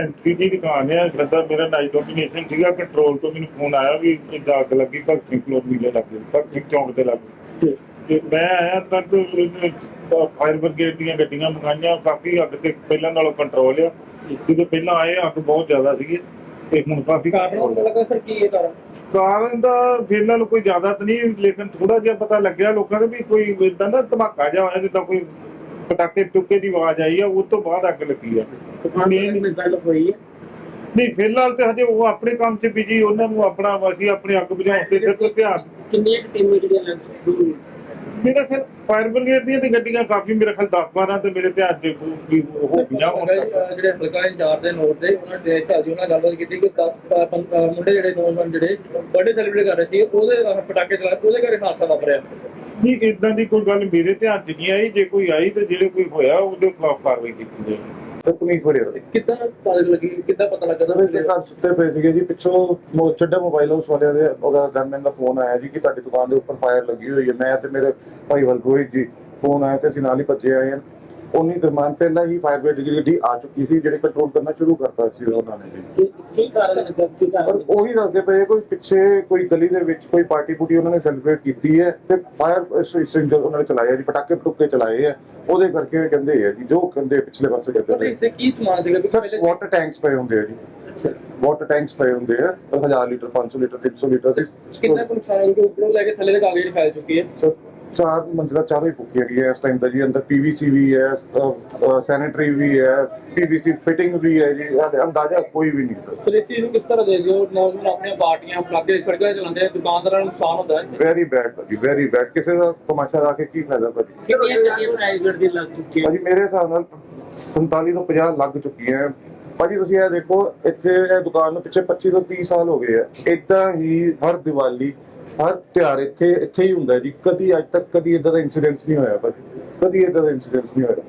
Sanitary ਦੀ ਦੁਕਾਨ ਹੈ ਸਦਾ ਮੇਰਾ ਨਾਈਟ ਡੋਮੀਨੇਸ਼ਨ ਸੀਗਾ ਕੰਟਰੋਲ ਤੋਂ ਮੈਨੂੰ ਫੋਨ ਆਇਆ ਵੀ ਇਦਾਂ ਅੱਗ ਲੱਗੀ ਭਗਤ ਸਿੰਘ ਕਲੋਰ ਮਿਲੇ ਲੱਗੇ ਭਗਤ ਸਿੰਘ ਚੌਂਕ ਦੇ ਲੱਗੇ ਤੇ ਮੈਂ ਆਇਆ ਤਾਂ ਫਾਇਰ ਬ੍ਰਿਗੇਡ ਦੀਆਂ ਗੱਡੀਆਂ ਮੰਗਾਈਆਂ ਕਾਫੀ ਅੱਗ ਤੇ ਪਹਿਲਾਂ ਨਾਲੋਂ ਕੰਟਰੋਲ ਆ। ਜਦੋਂ ਪਹਿਲਾਂ ਆਏ ਅੱਗ ਬਹੁਤ ਜ਼ਿਆਦਾ ਸੀਗੀ ਤੇ ਹੁਣ ਕਾਫੀ। ਪਤਾ ਲੱਗਾ ਸਰ ਕੀ ਇਹ ਕਾਰਨ? ਕਾਰਨ ਦਾ ਫਿਲਹਾਲ ਨੂੰ ਕੋਈ ਜ਼ਿਆਦਾ ਤਾਂ ਨਹੀਂ ਲੇਕਿਨ ਥੋੜਾ ਜਿਹਾ ਪਤਾ ਲੱਗਿਆ ਲੋਕਾਂ ਨੂੰ ਵੀ ਕੋਈ ਇਦਾਂ ਦਾ ਧਮਾਕਾ ਜਿਹਾ ਹੋਇਆ ਜਿੱਦਾਂ ਕੋਈ ਪਟਾਕੇ ਟੁੱਕੇ ਦੀ ਆਵਾਜ਼ ਆਈ ਆ ਉਸ ਤੋਂ ਬਾਅਦ ਅੱਗ ਲੱਗੀ ਆ। ਦੁਕਾਨ ਗੱਲ ਹੋਈ ਹੈ ਨਹੀਂ ਫਿਲਹਾਲ ਤੇ ਹਜੇ ਉਹ ਆਪਣੇ ਕੰਮ 'ਚ ਬਿਜ਼ੀ ਉਹਨਾਂ ਨੂੰ ਆਪਣਾ ਅਸੀਂ ਆਪਣੇ ਅੱਗ ਬੁਝਾਉਣ ਤੇ ਸਿਰ ਤੋਂ ਧਿਆਨ ਕਿੰਨੀਆਂ ਟੀਮਾਂ ਜਿਹੜੀਆਂ ਲੱਗ ਚੁੱਕੀਆਂ ਮੇਰਾ ਖਿਆਲ ਫਾਇਰ ਬ੍ਰਿਗੇਡ ਦੀਆਂ ਤੇ ਗੱਡੀਆਂ ਕਾਫੀ ਮੇਰੇ ਖਿਆਲ 10 12 ਤੇ ਮੇਰੇ ਧਿਆਨ 'ਚ ਵੀ ਹੋ ਗਈਆਂ ਹੁਣ। ਤੱਕ। ਜਿਹੜੇ ਹਲਕਾ ਇੰਚਾਰਜ ਦੇ ਨੋਟ ਦੇ ਉਹਨਾਂ ਨੇ ਦੇਸ਼ ਉਹਨਾਂ ਨਾਲ ਗੱਲਬਾਤ ਕੀਤੀ ਕਿ 10 ਮੁੰਡੇ ਜਿਹੜੇ ਨੌਜਵਾਨ ਜਿਹੜੇ ਬਰਥਡੇ ਸੈਲੀਬ੍ਰੇਟ ਕਰ ਰਹੇ ਸੀ ਉਹਦੇ ਪਟਾਕੇ ਚਲਾ ਉਹਦੇ ਘਰੇ ਹਾਦਸਾ ਵਾਪਰਿਆ। ਨਹੀਂ ਇਦਾਂ ਦੀ ਕੋਈ ਗੱਲ ਮੇਰੇ ਧਿਆਨ 'ਚ ਨਹੀਂ ਆਈ। ਜੇ ਕੋਈ ਆਈ ਤੇ ਜਿਹੜੇ ਕੋਈ ਹੋਇਆ ਉਹਦੇ ਖਿਲਾਫ ਕਾਰਵਾਈ ਕੀਤੀ ਜਾਏਗੀ। ਤਕਨੀਕ ਬੜੀ ਰਹੀ ਕਿੱਦਾਂ ਪਤਾ ਲੱਗੀ? ਕਿੱਦਾਂ ਪਤਾ ਲੱਗਾ ਜਦੋਂ ਇਹ ਘਰ ਸੁੱਤੇ ਪਏ ਸੀਗੇ ਜੀ। ਪਿੱਛੋਂ ਮੋ ਚੱਡਾ ਮੋਬਾਈਲ ਹਾਊਸ ਵਾਲਿਆਂ ਦੇ। ਉਹਦਾ ਗਨਮੈਨ ਦਾ ਫੋਨ ਆਇਆ ਜੀ ਕਿ ਤੁਹਾਡੀ ਦੁਕਾਨ ਦੇ ਉੱਪਰ ਫਾਇਰ ਲੱਗੀ ਹੋਈ ਹੈ। ਮੈਂ ਤੇ ਮੇਰੇ ਭਾਈ ਵਲਗੋਈ ਜੀ ਫੋਨ ਆਇਆ ਤੇ ਅਸੀਂ ਨਾਲ ਹੀ ਭੱਜੇ ਆਏ ਹਾਂ। ਉਨੀ ਦਰਮਾਨ ਪਹਿਲਾਂ ਹੀ ਫਾਇਰ ਬ੍ਰਿਗੇਡ ਦੀ ਗੱਡੀ ਆ ਚੁੱਕੀ ਸੀ ਜਿਹੜੇ ਕੰਟਰੋਲ ਕਰਨਾ ਸ਼ੁਰੂ ਕਰਤਾ ਸੀ ਉਹਨਾਂ ਨੇ। ਜੀ ਕੀ- ਕੀ ਕਾਰਨ ਲੱਗਾ? ਕੀ ਪਰ ਕਾਰਨ ਉਹੀ ਦੱਸਦੇ ਪਏ ਕੋਈ ਪਿੱਛੇ ਕੋਈ ਗਲੀ ਦੇ ਵਿੱਚ ਕੋਈ ਪਾਰਟੀ ਪੂਟੀ ਉਹਨਾਂ ਨੇ ਸੈਲੀਬ੍ਰੇਟ ਕੀਤੀ ਹੈ ਤੇ ਫਾਇਰ ਐਕਸਟਿੰਗਰ ਉਹਨਾਂ ਨੇ ਚਲਾਇਆ ਜੀ ਪਟਾਕੇ ਪਟੁਕੇ ਚਲਾਏ ਆ ਉਹਦੇ ਕਰਕੇ ਕਹਿੰਦੇ ਆ ਜੀ ਜੋ ਕਹਿੰਦੇ ਪਿਛਲੇ ਪਾਸੇ ਪਰ ਕਹਿੰਦੇ ਇਸੇ ਕੀ ਸਮਾਨ ਸੀਗਾ? ਸਰ ਪਹਿਲੇ ਵਾਟਰ ਟੈਂਕਸ ਪਏ ਹੁੰਦੇ ਆ ਜੀ। ਵਾਟਰ ਟੈਂਕਸ ਪਏ ਹੁੰਦੇ ਆ 1000 ਲੀਟਰ 500 ਲੀਟਰ 300 ਲੀਟਰ। ਕਿੰਨਾ ਕੁ ਨੁਕਸਾਨ ਹੋ? ਉੱਪਰੋਂ ਲੈ ਕੇ ਥੱਲੇ ਤੱਕ ਕਾਗਜ਼ ਫੈਲ ਚੁੱਕੀ ਹੈ। ਸਰ ਚਾਰ ਮੰਜ਼ਲਾ ਚਾਰੋਂ ਹੀ ਫੁੱਕੀ ਹੈਗੀ ਹੈ ਇਸ ਟਾਈਮ ਦਾ ਜੀ। ਅੰਦਰ ਪੀਵੀਸੀ ਵੀ ਹੈ ਸੈਨੀਟਰੀ ਵੀ ਹੈ ਪੀਵੀਸੀ ਫਿਟਿੰਗ ਵੀ ਹੈ ਜੀ। ਅੰਦਾਜ਼ਾ ਕੋਈ ਵੀ ਨਹੀਂ ਸਰ। ਇਸ ਚੀਜ਼ ਨੂੰ ਕਿਸ ਤਰ੍ਹਾਂ ਦੇਖਦੇ ਹੋ ਨੌਜਵਾਨ ਆਪਣੀਆਂ ਪਾਰਟੀਆਂ ਪਲਾਗੇ ਸੜਕਾਂ ਚਲਾਉਂਦੇ ਆ ਦੁਕਾਨਦਾਰਾਂ ਨੂੰ ਨੁਕਸਾਨ ਹੁੰਦਾ ਹੈ? ਵੈਰੀ ਬੈਡ ਜੀ ਵੈਰੀ ਬੈਡ ਕਿਸੇ ਦਾ ਤਮਾਸ਼ਾ ਲਾ ਕੇ ਕੀ ਫਾਇਦਾ ਭਾਜੀ? ਕਿੰਨੀਆਂ ਜਗ੍ਹਾ ਪ੍ਰਾਈਵੇਟ ਦੀ ਲੱਗ ਚੁੱਕੀ ਭਾਜੀ ਮੇਰੇ ਹਿਸਾਬ ਨਾਲ 47 ਤੋਂ 50 ਲੱਗ ਚੁੱਕੀਆਂ ਹੈ। ਭਾਜੀ ਤੁਸੀਂ ਇਹ ਦੇਖੋ ਇੱਥੇ ਇਹ ਦੁਕਾਨ ਨੂੰ ਪਿੱਛੇ 25 ਤੋਂ 30 ਸਾਲ ਹੋ ਗਏ ਆ ਇਦਾਂ ਹੀ ਹਰ ਦੀਵਾਲੀ ਹਰ ਤਿਉਹਾਰ ਇੱਥੇ ਇੱਥੇ ਹੀ ਹੁੰਦਾ ਜੀ। ਕਦੀ ਅੱਜ ਤੱਕ ਕਦੀ ਇਦਾਂ ਦਾ ਇਨਸੀਡੈਂਟ ਨਹੀਂ ਹੋਇਆ ਭਾਜੀ ਕਦੀ ਇਦਾਂ ਦਾ ਇਨਸੀਡੈਂਟ ਨਹੀਂ ਹੋਇਆ।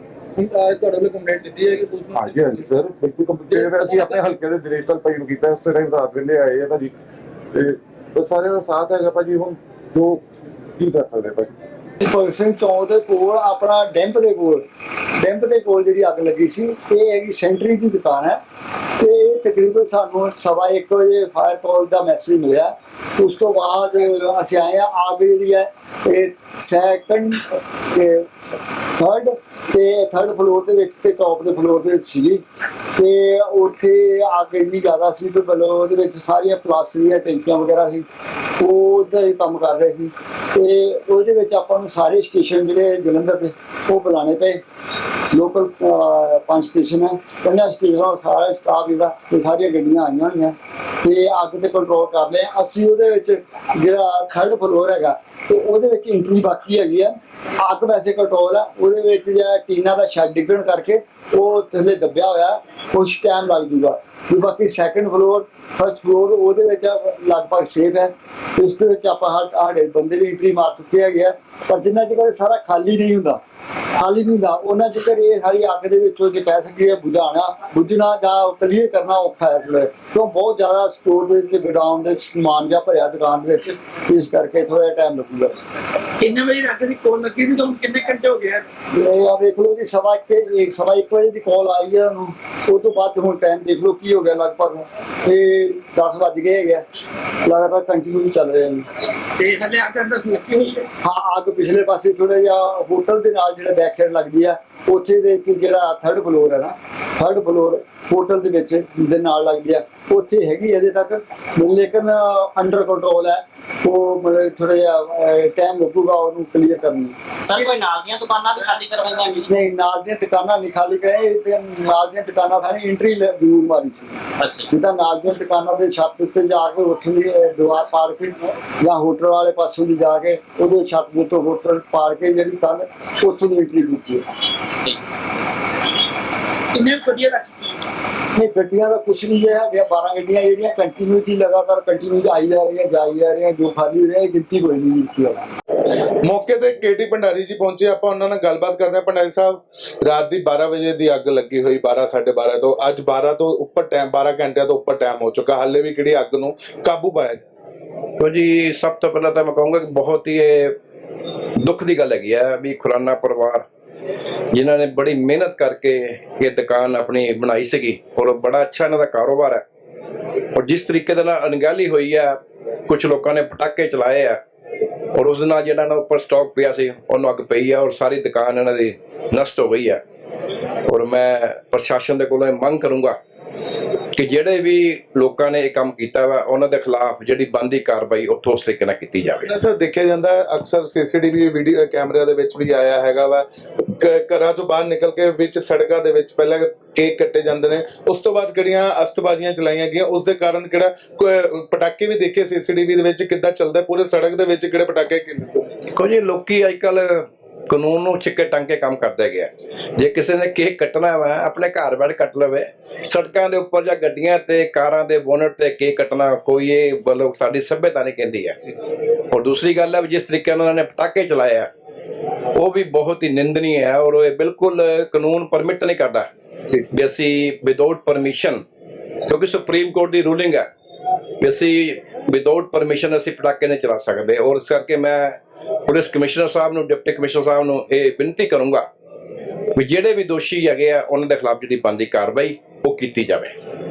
ਅੱਜ ਤੁਹਾਡੇ ਕੋਲ ਕੰਪਲੇਂਟ ਦਿੱਤੀ ਹੈ ਕਿ ਪੁਲਿਸ ਨੂੰ ਹਾਂਜੀ ਹਾਂਜੀ ਸਰ ਬਿਲਕੁਲ ਕੰਪਲੀਟ ਹੈ। ਅਸੀਂ ਆਪਣੇ ਹਲਕੇ ਦੇ ਦਿਨੇਸ਼ ਭਾਈ ਨੂੰ ਕੀਤਾ ਉਸ ਟਾਈਮ ਰਾਤ ਵੇਲੇ ਆਏ ਆ ਭਾਜੀ। ਤੇ ਬਸ ਸਾਰਿਆਂ ਦਾ ਸਾਥ ਹੈਗਾ ਭਾਜੀ। ਹੁਣ ਜੋ ਕੀ ਕਰ ਸਕਦੇ ਭਾਜੀ? ਭਗਤ ਸਿੰਘ ਚੌਂਕ ਦੇ ਕੋਲ ਆਪਣਾ ਡੈਂਪ ਦੇ ਕੋਲ ਡੈਂਪ ਦੇ ਕੋਲ ਜਿਹੜੀ ਅੱਗ ਲੱਗੀ ਸੀ ਇਹ ਹੈਗੀ ਸੈਂਟਰੀ ਦੀ ਦੁਕਾਨ ਹੈ। ਤੇ ਇਹ ਤਕਰੀਬਨ ਸਾਨੂੰ ਸਵਾ ਇੱਕ ਵਜੇ ਫਾਇਰ ਕਾਲ ਦਾ ਮੈਸੇਜ ਮਿਲਿਆ। ਉਸ ਤੋਂ ਬਾਅਦ ਅਸੀਂ ਆਏ ਆ ਅੱਗ ਜਿਹੜੀ ਹੈ ਇਹ ਸੈਕੰਡ ਤੇ ਥਰਡ ਤੇ ਥਰਡ ਫਲੋਰ ਦੇ ਵਿੱਚ ਤੇ ਟੌਪ ਦੇ ਫਲੋਰ ਦੇ ਵਿੱਚ ਸੀਗੀ। ਤੇ ਉੱਥੇ ਅੱਗ ਇੰਨੀ ਜ਼ਿਆਦਾ ਸੀ ਤੇ ਮਤਲਬ ਉਹਦੇ ਵਿੱਚ ਸਾਰੀਆਂ ਪਲਾਸਟਿਕ ਦੀਆਂ ਟੈਂਕੀਆਂ ਵਗੈਰਾ ਸੀ, ਉਹ ਉਹਦਾ ਹੀ ਕੰਮ ਕਰ ਰਹੇ ਸੀ। ਤੇ ਉਹਦੇ ਵਿੱਚ ਆਪਾਂ ਨੂੰ ਸਾਰੇ ਸਟੇਸ਼ਨ ਜਿਹੜੇ ਜਲੰਧਰ ਦੇ, ਉਹ ਬੁਲਾਣੇ ਪਏ। ਲੋਕਲ ਪੰਜ ਸਟੇਸ਼ਨ ਹੈ। ਪੰਜਾਂ ਸਟੇਸ਼ਨਾਂ ਸਾਰਾ ਸਟਾਫ ਜਿਹੜਾ, ਤੇ ਸਾਰੀਆਂ ਗੱਡੀਆਂ ਆਈਆਂ ਹੋਈਆਂ। ਤੇ ਅੱਗ ਤੇ ਕੰਟਰੋਲ ਕਰ ਲਿਆ ਅਸੀਂ ਉਹਦੇ ਵਿੱਚ ਜਿਹੜਾ ਥਰਡ ਫਲੋਰ ਹੈਗਾ, ਤੇ ਉਹਦੇ ਵਿੱਚ ਇੰਟਰੀ ਬਾਕੀ ਹੈਗੀ ਆ। ਅੱਗ ਵੈਸੇ ਕੰਟਰੋਲ ਆ, ਉਹਦੇ ਵਿੱਚ ਜਿਹੜਾ ਟੀਨਾ ਦਾ ਸ਼ੈੱਡ ਡਿੱਗਣ ਕਰਕੇ ਉਹ ਥੱਲੇ ਦੱਬਿਆ ਹੋਇਆ ਕੁਝ ਟਾਈਮ ਲੱਗ ਜੂਗਾ। ਵੀ ਬਾਕੀ ਸੈਕੰਡ ਫਲੋਰ ਫਸਟ ਫਲੋਰ ਉਹਦੇ ਵਿੱਚ ਲਗਭਗ ਸੇਫ ਹੈ। ਤੇ ਦੇ ਵਿੱਚ ਆਪਾਂ ਸਾ- ਬੰਦੇ ਵੀ ਐਂਟਰੀ ਮਾਰ ਚੁੱਕੇ ਹੈਗੇ ਆ, ਪਰ ਜਿੰਨਾ ਚਿਰ ਸਾਰਾ ਖਾਲੀ ਨਹੀਂ ਹੁੰਦਾ, ਖਾਲੀ ਨਹੀਂ ਹੁੰਦਾ, ਉਹਨਾਂ ਚਿਰ ਇਹ ਸਾਰੀ ਅੱਗ ਦੇ ਵਿੱਚੋਂ ਜੇ ਕਹਿ ਸਕੀਏ ਬੁਝਾਉਣਾ, ਬੁਝਣਾ ਜਾਂ ਕਲੀਅਰ ਕਰਨਾ ਔਖਾ ਹੈ ਇਸ ਕਿਉਂ ਬਹੁਤ ਜ਼ਿਆਦਾ ਸਟੋਰ ਦੇ ਵਿੱਚ ਗੋਡਾਊਨ ਦੇ ਸਮਾਨ ਜਿਹਾ ਭਰਿਆ ਦੁਕਾਨ ਦੇ ਵਿੱਚ, ਇਸ ਕਰਕੇ ਥੋੜਾ ਜਿਹਾ ਟਾਈਮ ਲੱਗੂਗਾ। ਕਿੰਨੇ ਵਜੇ ਅੱਗ ਦੀ ਕੋਲ ਲੱਗੀ ਸੀ ਤੁਹਾਨੂੰ ਕਿੰਨੇ ਘੰਟੇ ਹੋ ਗਏ ਆ? ਇਹ ਆ ਵੇਖ ਲਓ ਜੀ ਸਵਾ ਇੱਕ ਇੱਕ ਸਵਾ ਇੱਕ ਵਜੇ ਦੀ ਕਾਲ ਆਈ ਹੈ ਉਹਨੂੰ। ਉਹ ਤੋਂ ਬਾਅਦ ਹੁਣ ਟਾਈਮ ਦੇਖ ਲਓ ਕੀ ਹੋ ਗਿਆ ਲਗਭਗ। ਤੇ 10 ਵੱਜ ਗਏ ਹੈਗੇ ਆ। ਲਗਾਤਾਰ ਕੰਟੀਨਿਊ ਚੱਲ ਰਹੇ ਨੇ ਤੇ ਹਲੇ ਅੱਗ ਅੰਦਰ ਲੱਗੀ ਹੋਈ ਹੈ? ਹਾਂ ਅੱਗ ਪਿਛਲੇ ਪਾਸੇ ਥੋੜਾ ਜਿਹਾ ਹੋਟਲ ਦੇ ਨਾਲ ਜਿਹੜਾ ਬੈਕ ਸਾਈਡ ਲੱਗਦੀ ਆ ਉੱਥੇ ਦੇ ਵਿੱਚ ਜਿਹੜਾ ਥਰਡ ਫਲੋਰ ਹੈ ਨਾ ਥਰਡ ਫਲੋਰ ਹੋਟਲ ਦੇ ਵਿੱਚ ਦੇ ਨਾਲ ਲੱਗਦੀ ਆ। ਉੱਥੇ ਹੈਗੀ ਅਜੇ ਤੱਕ। ਲੇਕਿਨ ਅੰਡਰ ਕੰਟਰੋਲ ਹੈ ਉਹ ਮਤਲਬ ਥੋੜਾ ਜਿਹਾ ਟਾਈਮ ਲੱਗੂਗਾ ਉਹਨੂੰ ਕਲੀਅਰ ਕਰਨ ਨੂੰ। ਸਰ ਕੋਈ ਨਾਲ ਦੀਆਂ ਦੁਕਾਨਾਂ ਵੀ ਖਾਲੀ ਕਰਵਾਈਆਂ ਨਹੀਂ ਨਾਲ ਦੀਆਂ ਦੁਕਾਨਾਂ ਨਹੀਂ ਖਾਲੀ ਕਰੇ ਤੇ ਨਾਲ ਦੀਆਂ ਦੁਕਾਨਾਂ ਥਾਣੀ ਐਂਟਰੀ ਜ਼ਰੂਰ ਮਾਰੀ ਸੀ। ਅੱਛਾ ਜਿੱਦਾਂ ਨਾਲ ਦੀਆਂ ਦੁਕਾਨਾਂ ਦੇ ਛੱਤ ਉੱਤੇ ਜਾ ਕੇ ਉੱਥੋਂ ਦੀ ਦੀਵਾਰ ਪਾੜ ਕੇ ਜਾਂ ਹੋਟਲ ਵਾਲੇ ਪਾਸੋਂ ਦੀ ਜਾ ਕੇ ਉਹਦੇ ਛੱਤ ਦੇ ਤੋਂ ਹੋਟਲ ਪਾੜ ਕੇ ਜਿਹੜੀ ਕੰਧ ਉੱਥੋਂ ਦੀ ਐਂਟਰੀ ਕੀਤੀ ਹੈ। ਕਿੰਨੇ ਗੱਡੀਆਂ ਰੱਖ ਨਹੀਂ ਗੱਡੀਆਂ ਦਾ ਕੁਝ ਨਹੀਂ ਹੈ ਹੈਗੀਆਂ 12 ਗੱਡੀਆਂ ਜਿਹੜੀਆਂ ਕੰਟੀਨਿਊਟੀ ਲਗਾਤਾਰ ਕੰਟੀਨਿਊ ਆਈ ਜਾ ਰਹੀਆਂ ਜਾਈ ਜਾ ਰਹੀਆਂ ਜੋ ਖਾਲੀ ਹੋ ਗਿਣਤੀ ਕੋਈ ਨਹੀਂ ਕੀਤੀ ਹੈ। ਮੌਕੇ ਤੇ ਕੇਟੀ ਭੰਡਾਰੀ ਜੀ ਪਹੁੰਚੇ ਆਪਾਂ ਉਹਨਾਂ ਨਾਲ ਗੱਲਬਾਤ ਕਰਦੇ ਹਾਂ। ਭੰਡਾਰੀ ਸਾਹਿਬ ਰਾਤ ਦੀ 12 ਵਜੇ ਦੀ ਅੱਗ ਲੱਗੀ ਹੋਈ 12 12:30 ਤੋਂ। ਅੱਜ 12 ਤੋਂ ਉੱਪਰ ਟਾਈਮ 12 ਘੰਟਿਆਂ ਤੋਂ ਉੱਪਰ ਟਾਈਮ ਹੋ ਚੁੱਕਾ। ਹਾਲੇ ਵੀ ਕਿਹੜੀ ਅੱਗ ਨੂੰ ਕਾਬੂ ਪਾਇਆ ਤੋ ਜੀ ਸਭ ਤੋਂ ਪਹਿਲਾਂ ਤਾਂ ਮੈਂ ਕਹੂੰਗਾ ਕਿ ਬਹੁਤ ਹੀ ਇਹ ਦੁੱਖ ਦੀ ਗੱਲ ਹੈਗੀ ਹੈ ਵੀ ਖੁਰਾਨਾ ਪਰਿਵਾਰ ਜਿਨ੍ਹਾਂ ਨੇ ਬੜੀ ਮਿਹਨਤ ਕਰਕੇ ਇਹ ਦੁਕਾਨ ਆਪਣੀ ਬਣਾਈ ਸੀਗੀ ਔਰ ਬੜਾ ਅੱਛਾ ਇਹਨਾਂ ਦਾ ਕਾਰੋਬਾਰ ਹੈ। ਔਰ ਜਿਸ ਤਰੀਕੇ ਦੇ ਨਾਲ ਅਣਗਹਿਲੀ ਹੋਈ ਹੈ ਕੁਝ ਲੋਕਾਂ ਨੇ ਪਟਾਕੇ ਚਲਾਏ ਆ ਔਰ ਉਸ ਨਾਲ ਜਿਹੜਾ ਇਹਨਾਂ ਉੱਪਰ ਸਟਾਕ ਪਿਆ ਸੀ, ਉਹਨੂੰ ਅੱਗ ਪਈ ਆ ਔਰ ਸਾਰੀ ਦੁਕਾਨ ਇਹਨਾਂ ਦੀ ਨਸ਼ਟ ਹੋ ਗਈ ਹੈ ਔਰ ਮੈਂ ਪ੍ਰਸ਼ਾਸਨ ਦੇ ਕੋਲੋਂ ਇਹ ਮੰਗ ਕਰੂੰਗਾ ਕਿ ਜਿਹੜੇ ਵੀ ਲੋਕਾਂ ਨੇ ਇਹ ਕੰਮ ਕੀਤਾ ਵਾ, ਉਹਨਾਂ ਦੇ ਖਿਲਾਫ ਜਿਹੜੀ ਬੰਦੀ ਕਾਰਵਾਈ ਉੱਥੋਂ ਉਸ ਤਰੀਕੇ ਨਾਲ ਕੀਤੀ ਜਾਵੇ। ਸਰ, ਦੇਖਿਆ ਜਾਂਦਾ ਹੈ, ਅਕਸਰ ਸੀਸੀਟੀਵੀ ਵੀਡੀਓ ਕੈਮਰਿਆਂ ਦੇ ਵਿੱਚ ਵੀ ਆਇਆ ਹੈਗਾ ਵਾ। ਘਰਾਂ ਤੋਂ ਬਾਹਰ ਨਿਕਲ ਕੇ ਵਿੱਚ ਸੜਕਾਂ ਦੇ ਵਿੱਚ ਪਹਿਲਾਂ ਕੇਕ ਕੱਟੇ ਜਾਂਦੇ ਨੇ, ਉਸ ਤੋਂ ਬਾਅਦ ਕਿਹੜੀਆਂ ਅਸਤਬਾਜ਼ੀਆਂ ਚਲਾਈਆਂ ਗਈਆਂ, ਉਸ ਦੇ ਕਾਰਨ ਕਿਹੜਾ ਪਟਾਕੇ ਵੀ ਦੇਖੇ ਸੀਸੀਟੀਵੀ ਦੇ ਵਿੱਚ, ਕਿੱਦਾਂ ਚੱਲਦਾ ਪੂਰੇ ਸੜਕ ਦੇ ਵਿੱਚ ਕਿਹੜੇ ਪਟਾਕੇ ਦੇਖੋ ਜੀ, ਲੋਕੀ ਅੱਜ ਕੱਲ ਕਾਨੂੰਨ ਨੂੰ ਛਿੱਕੇ ਟੰਗ ਕੇ ਕੰਮ ਕਰਦੇ ਗਿਆ ਜੇ ਕਿਸੇ ਨੇ ਕੇਕ ਕੱਟਣਾ ਵਾ, ਆਪਣੇ ਘਰ ਬੈਠ ਕੱਟ ਲਵੇ, ਸੜਕਾਂ ਦੇ ਉੱਪਰ ਜਾਂ ਗੱਡੀਆਂ ਤੇ, ਕਾਰਾਂ ਦੇ ਬੋਨਟ ਤੇ ਕੇਕ ਕੱਟਣਾ ਕੋਈ ਇਹ ਮਤਲਬ ਸਾਡੀ ਸਭਿਅਤਾ ਨਹੀਂ ਕਹਿੰਦੀ ਹੈ ਔਰ ਦੂਸਰੀ ਗੱਲ ਹੈ ਵੀ ਜਿਸ ਤਰੀਕੇ ਨਾਲ ਉਹਨਾਂ ਨੇ ਪਟਾਕੇ ਚਲਾਏ ਆ ਉਹ ਵੀ ਬਹੁਤ ਹੀ ਨਿੰਦਨੀ ਹੈ ਔਰ ਇਹ ਬਿਲਕੁਲ ਕਾਨੂੰਨ ਪਰਮਿਟ ਨਹੀਂ ਕਰਦਾ ਵੀ ਅਸੀਂ ਵਿਦਆਊਟ ਪਰਮਿਸ਼ਨ ਕਿਉਂਕਿ ਸੁਪਰੀਮ ਕੋਰਟ ਦੀ ਰੂਲਿੰਗ ਹੈ ਵੀ ਅਸੀਂ ਵਿਦਆਊਟ ਪਰਮਿਸ਼ਨ ਅਸੀਂ ਪਟਾਕੇ ਨਹੀਂ ਚਲਾ ਸਕਦੇ। ਔਰ ਇਸ ਕਰਕੇ ਮੈਂ ਪੁਲਿਸ ਕਮਿਸ਼ਨਰ ਸਾਹਿਬ ਨੂੰ ਡਿਪਟੀ ਕਮਿਸ਼ਨਰ ਸਾਹਿਬ ਨੂੰ ਇਹ ਬੇਨਤੀ ਕਰੂੰਗਾ ਵੀ ਜਿਹੜੇ ਵੀ ਦੋਸ਼ੀ ਹੈਗੇ ਆ ਉਹਨਾਂ ਦੇ ਖਿਲਾਫ ਜਿਹੜੀ ਬਣਦੀ ਕਾਰਵਾਈ ਉਹ ਕੀਤੀ ਜਾਵੇ।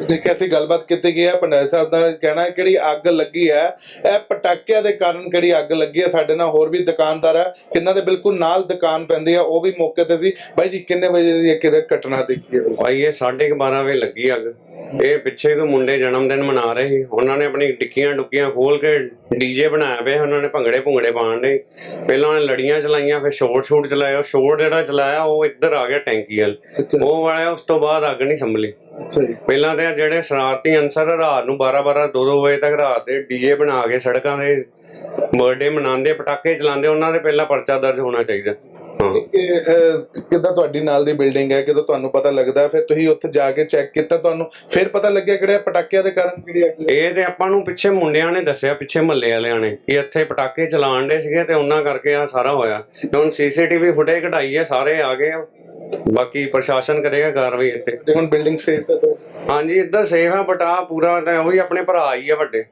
ਦੇਖਿਆ ਸੀ ਗੱਲਬਾਤ ਕੀਤੀ ਗਈ ਹੈ ਪੰਡਿਤ ਸਾਹਿਬ ਦਾ ਕਹਿਣਾ ਹੈ ਕਿਹੜੀ ਅੱਗ ਲੱਗੀ ਹੈ ਇਹ ਪਟਾਕਿਆਂ ਦੇ ਕਾਰਨ ਕਿਹੜੀ ਅੱਗ ਲੱਗੀ ਹੈ ਸਾਡੇ ਨਾਲ ਹੋਰ ਵੀ ਦੁਕਾਨਦਾਰ ਹੈ ਕਿੰਨਾਂ ਦੇ ਬਿਲਕੁਲ ਨਾਲ ਦੁਕਾਨ ਪੈਂਦੀ ਹੈ ਉਹ ਵੀ ਮੌਕੇ ਤੇ ਸੀ। ਬਾਈ ਜੀ ਕਿੰਨੇ ਵਜੇ ਦੀ ਇਹ ਕਿਹੜੇ ਘਟਨਾ ਦੇਖੀ ਹੈ? ਭਾਈ ਇਹ 12:30 ਵਜੇ ਲੱਗੀ ਅੱਗ। ਇਹ ਪਿੱਛੇ ਕੋਈ ਮੁੰਡੇ ਜਨਮ ਦਿਨ ਮਨਾ ਰਹੇ ਸੀ। ਉਹਨਾਂ ਨੇ ਆਪਣੀ ਟਿੱਕੀਆਂ ਟੁੱਕੀਆਂ ਖੋਲ ਕੇ ਡੀਜੇ ਬਣਾਇਆ ਪਿਆ ਉਹਨਾਂ ਨੇ ਭੰਗੜੇ ਭੁੰਗੜੇ ਪਾਉਣ ਦੇ। ਪਹਿਲਾਂ ਉਹਨੇ ਲੜੀਆਂ ਚਲਾਈਆਂ ਫਿਰ ਸ਼ੋਟ ਸ਼ੂਟ ਚਲਾਇਆ। ਉਹ ਸ਼ੋਟ ਜਿਹੜਾ ਚਲਾਇਆ ਉਹ ਇੱਧਰ ਆ ਗਿਆ ਟੈਂਕੀ ਵੱਲ। ਉਹ ਵਾਲਿਆ ਉਸ ਤੋਂ ਬਾਅਦ ਅੱਗ ਨਹੀਂ ਸੰਭਲੀ। ਅੱਛਾ ਜੀ। ਪਹਿਲਾਂ ਤੇ ਜਿਹੜੇ ਸ਼ਰਾਰਤੀ ਅਨਸਰ ਰਾਤ ਨੂੰ 12 12 2 2 ਵਜੇ ਤੱਕ ਰਾਤ ਦੇ ਡੀਜੇ ਬਣਾ ਕੇ ਸੜਕਾਂ ਦੇ ਬਰਥਡੇ ਮਨਾਉਂਦੇ ਪਟਾਕੇ ਚਲਾਉਂਦੇ ਉਹਨਾਂ ਦੇ ਪਹਿਲਾਂ ਪਰਚਾ ਦਰਜ ਹੋਣਾ ਚਾਹੀਦਾ। ਕਿੱਦਾਂ ਤੁਹਾਡੀ ਨਾਲ ਦੀ ਬਿਲਡਿੰਗ ਹੈ? ਕਿਦੋਂ ਤੁਹਾਨੂੰ ਪਤਾ ਲੱਗਦਾ? ਫਿਰ ਤੁਸੀਂ ਉੱਥੇ ਜਾ ਕੇ ਚੈੱਕ ਕੀਤਾ ਤੁਹਾਨੂੰ? ਫਿਰ ਪਤਾ ਲੱਗਿਆ ਕਿਹੜੇ ਪਟਾਕਿਆਂ ਦੇ ਕਾਰਨ ਕਿਹੜੀ ਅੱਗ ਇਹ ਤੇ ਆਪਾਂ ਨੂੰ ਪਿੱਛੇ ਮੁੰਡਿਆਂ ਨੇ ਦੱਸਿਆ ਪਿੱਛੇ ਮਹੱਲੇ ਵਾਲਿਆਂ ਨੇ ਕਿ ਇੱਥੇ ਪਟਾਕੇ ਚਲਾਣ ਦੇ ਸੀਗੇ ਤੇ ਉਹਨਾਂ ਕਰਕੇ ਆ ਸਾਰਾ ਹੋਇਆ। ਤੇ ਹੁਣ ਸੀਸੀਟੀਵੀ ਫੁਟੇਜ ਕਢਾਈ ਹੈ ਸਾਰੇ ਆ ਗਏ ਆ। ਬਾਕੀ ਪ੍ਰਸ਼ਾਸਨ ਕਰੇਗਾ ਕਾਰਵਾਈ ਇੱਥੇ। ਤੇ ਹੁਣ ਬਿਲਡਿੰਗ ਸੇਫ ਹੈ ਤਾਂ? ਹਾਂਜੀ ਇੱਧਰ ਸੇਫ ਆ ਬਟ ਆ ਪੂਰਾ ਤਾਂ ਉਹੀ ਆਪਣੇ ਭਰਾ ਹੀ ਆ ਵੱਡੇ।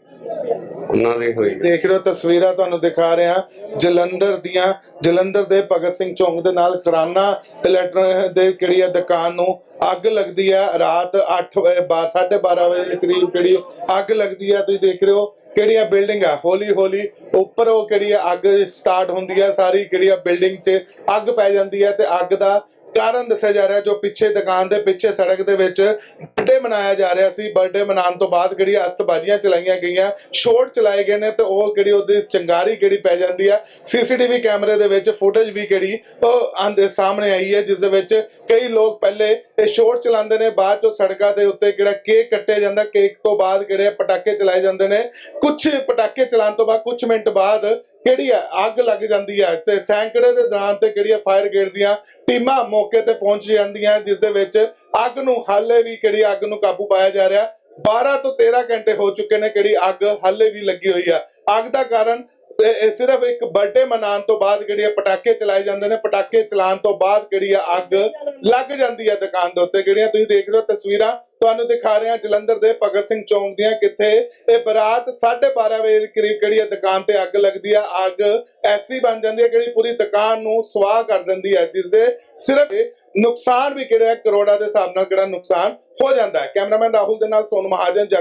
ਉਹਨਾਂ ਦੀ ਹੋਈ ਦੇਖ ਰਹੇ ਹੋ ਤਸਵੀਰਾਂ ਤੁਹਾਨੂੰ ਦਿਖਾ ਰਹੇ। ਹਾਂ ਜਲੰਧਰ ਦੀਆਂ ਜਲੰਧਰ ਦੇ ਭਗਤ ਸਿੰਘ ਚੌਂਕ ਦੇ ਨਾਲ ਕਰਾਨਾ ਇਲੈਕਟ੍ਰੋਨਿਕ ਦੇ ਕਿਹੜੀ ਹੈ ਦੁਕਾਨ ਨੂੰ ਅੱਗ ਲੱਗਦੀ ਹੈ ਰਾਤ 8 ਵਜੇ 12:30 ਵਜੇ ਦੇ ਕਰੀਬ ਕਿਹੜੀ ਅੱਗ ਲੱਗਦੀ ਹੈ ਤੁਸੀਂ ਦੇਖ ਰਹੇ ਹੋ ਕਿਹੜੀਆਂ ਬਿਲਡਿੰਗ ਆ। ਹੌਲੀ ਹੌਲੀ ਉੱਪਰ ਉਹ ਕਿਹੜੀ ਹੈ ਅੱਗ ਸਟਾਰਟ ਹੁੰਦੀ ਹੈ ਸਾਰੀ ਕਿਹੜੀ ਹੈ ਬਿਲਡਿੰਗ 'ਚ ਅੱਗ ਪੈ ਜਾਂਦੀ ਹੈ ਤੇ ਅੱਗ ਦਾ ਕਾਰਨ ਦੱਸਿਆ ਜਾ ਰਿਹਾ ਜੋ ਪਿੱਛੇ ਦੁਕਾਨ ਦੇ ਪਿੱਛੇ ਸੜਕ ਦੇ ਵਿੱਚ ਬਰਥਡੇ ਮਨਾਇਆ ਜਾ ਰਿਹਾ ਸੀ। ਬਰਥਡੇ ਮਨਾਉਣ ਤੋਂ ਬਾਅਦ ਕਿਹੜੀ ਅਸਤਬਾਜ਼ੀਆਂ ਚਲਾਈਆਂ ਗਈਆਂ ਸ਼ੋਟ ਚਲਾਏ ਗਏ ਨੇ ਤੇ ਉਹ ਕਿਹੜੀ ਉਹਦੀ ਚੰਗਾਰੀ ਕਿਹੜੀ ਪੈ ਜਾਂਦੀ ਆ। ਸੀਸੀਟੀਵੀ ਕੈਮਰੇ ਦੇ ਵਿੱਚ ਫੁਟੇਜ ਵੀ ਕਿਹੜੀ, ਉਹ ਆਂਦੇ ਸਾਹਮਣੇ ਆਈ ਹੈ, ਜਿਸ ਦੇ ਵਿੱਚ ਕਈ ਲੋਕ ਪਹਿਲੇ ਇਹ ਸ਼ੋਟ ਚਲਾਉਂਦੇ ਨੇ, ਬਾਅਦ ਚੋਂ ਸੜਕਾਂ ਦੇ ਉੱਤੇ ਕਿਹੜਾ ਕੇਕ ਕੱਟਿਆ ਜਾਂਦਾ ਕੇਕ ਤੋਂ ਬਾਅਦ ਕਿਹੜੇ ਪਟਾਕੇ ਚਲਾਏ ਜਾਂਦੇ ਨੇ। ਕੁਝ ਪਟਾਕੇ ਚਲਾਉਣ ਤੋਂ ਬਾਅਦ ਕੁਝ ਮਿੰਟ ਬਾਅਦ ਕਿਹੜੀ ਹੈ? ਅੱਗ ਲੱਗ ਜਾਂਦੀ ਹੈ। ਤੇ ਸੈਂਕੜੇ ਦੇ ਦੌਰਾਨ ਤੇ ਕਿਹੜੀ ਹੈ? ਫਾਇਰ ਬ੍ਰਿਗੇਡ ਦੀਆਂ ਟੀਮਾਂ ਮੌਕੇ ਤੇ ਪਹੁੰਚ ਜਾਂਦੀਆਂ ਜਿਸ ਦੇ ਵਿੱਚ ਅੱਗ ਨੂੰ ਹਾਲੇ ਵੀ ਕਿਹੜੀ ਅੱਗ ਨੂੰ ਕਾਬੂ ਪਾਇਆ ਜਾ ਰਿਹਾ। 12 ਤੋਂ 13 ਘੰਟੇ ਹੋ ਚੁੱਕੇ ਨੇ ਕਿਹੜੀ ਅੱਗ ਹਾਲੇ ਵੀ ਲੱਗੀ ਹੋਈ ਆ ਅੱਗ ਦਾ ਕਾਰਨ ਇਹ ਸਿਰਫ ਇੱਕ ਬਰਥਡੇ ਮਨਾਉਣ ਤੋਂ ਬਾਅਦ ਕਿਹੜੀ ਆ ਪਟਾਕੇ ਚਲਾਏ ਜਾਂਦੇ ਨੇ। ਪਟਾਕੇ ਚਲਾਉਣ ਤੋਂ ਬਾਅਦ ਕਿਹੜੀ ਆ ਅੱਗ ਲੱਗ ਜਾਂਦੀ ਹੈ ਦੁਕਾਨ ਦੇ ਉੱਤੇ। ਕਿਹੜੀਆਂ ਤੁਸੀਂ ਦੇਖ ਰਹੇ ਹੋ ਤਸਵੀਰਾਂ ਤੁਹਾਨੂੰ ਦਿਖਾ ਰਹੇ ਜਲੰਧਰ ਦੇ ਭਗਤ ਸਿੰਘ ਚੌਂਕ ਦੀਆਂ ਕਿੱਥੇ? ਇਹ ਬਰਾਤ 12:30 ਵਜੇ ਦੇ ਕਰੀਬ ਕਿਹੜੀ ਹੈ? ਦੁਕਾਨ ਤੇ ਅੱਗ ਲੱਗਦੀ ਆ, ਅੱਗ ਐਸੀ ਬਣ ਜਾਂਦੀ ਹੈ ਕਿਹੜੀ ਪੂਰੀ ਦੁਕਾਨ ਨੂੰ ਸਵਾਹ ਕਰ ਦਿੰਦੀ ਹੈ, ਜਿਸ ਦੇ ਸਿਰਫ ਨੁਕਸਾਨ ਵੀ ਕਿਹੜਾ ਹੈ? ਕਰੋੜਾਂ ਦੇ ਹਿਸਾਬ ਨਾਲ ਕਿਹੜਾ ਨੁਕਸਾਨ ਹੋ ਜਾਂਦਾ ਹੈ। ਕੈਮਰਾਮੈਨ ਰਾਹੁਲ ਦੇ ਨਾਲ ਸੋਨ ਮਹਾਜਨ ਜਗ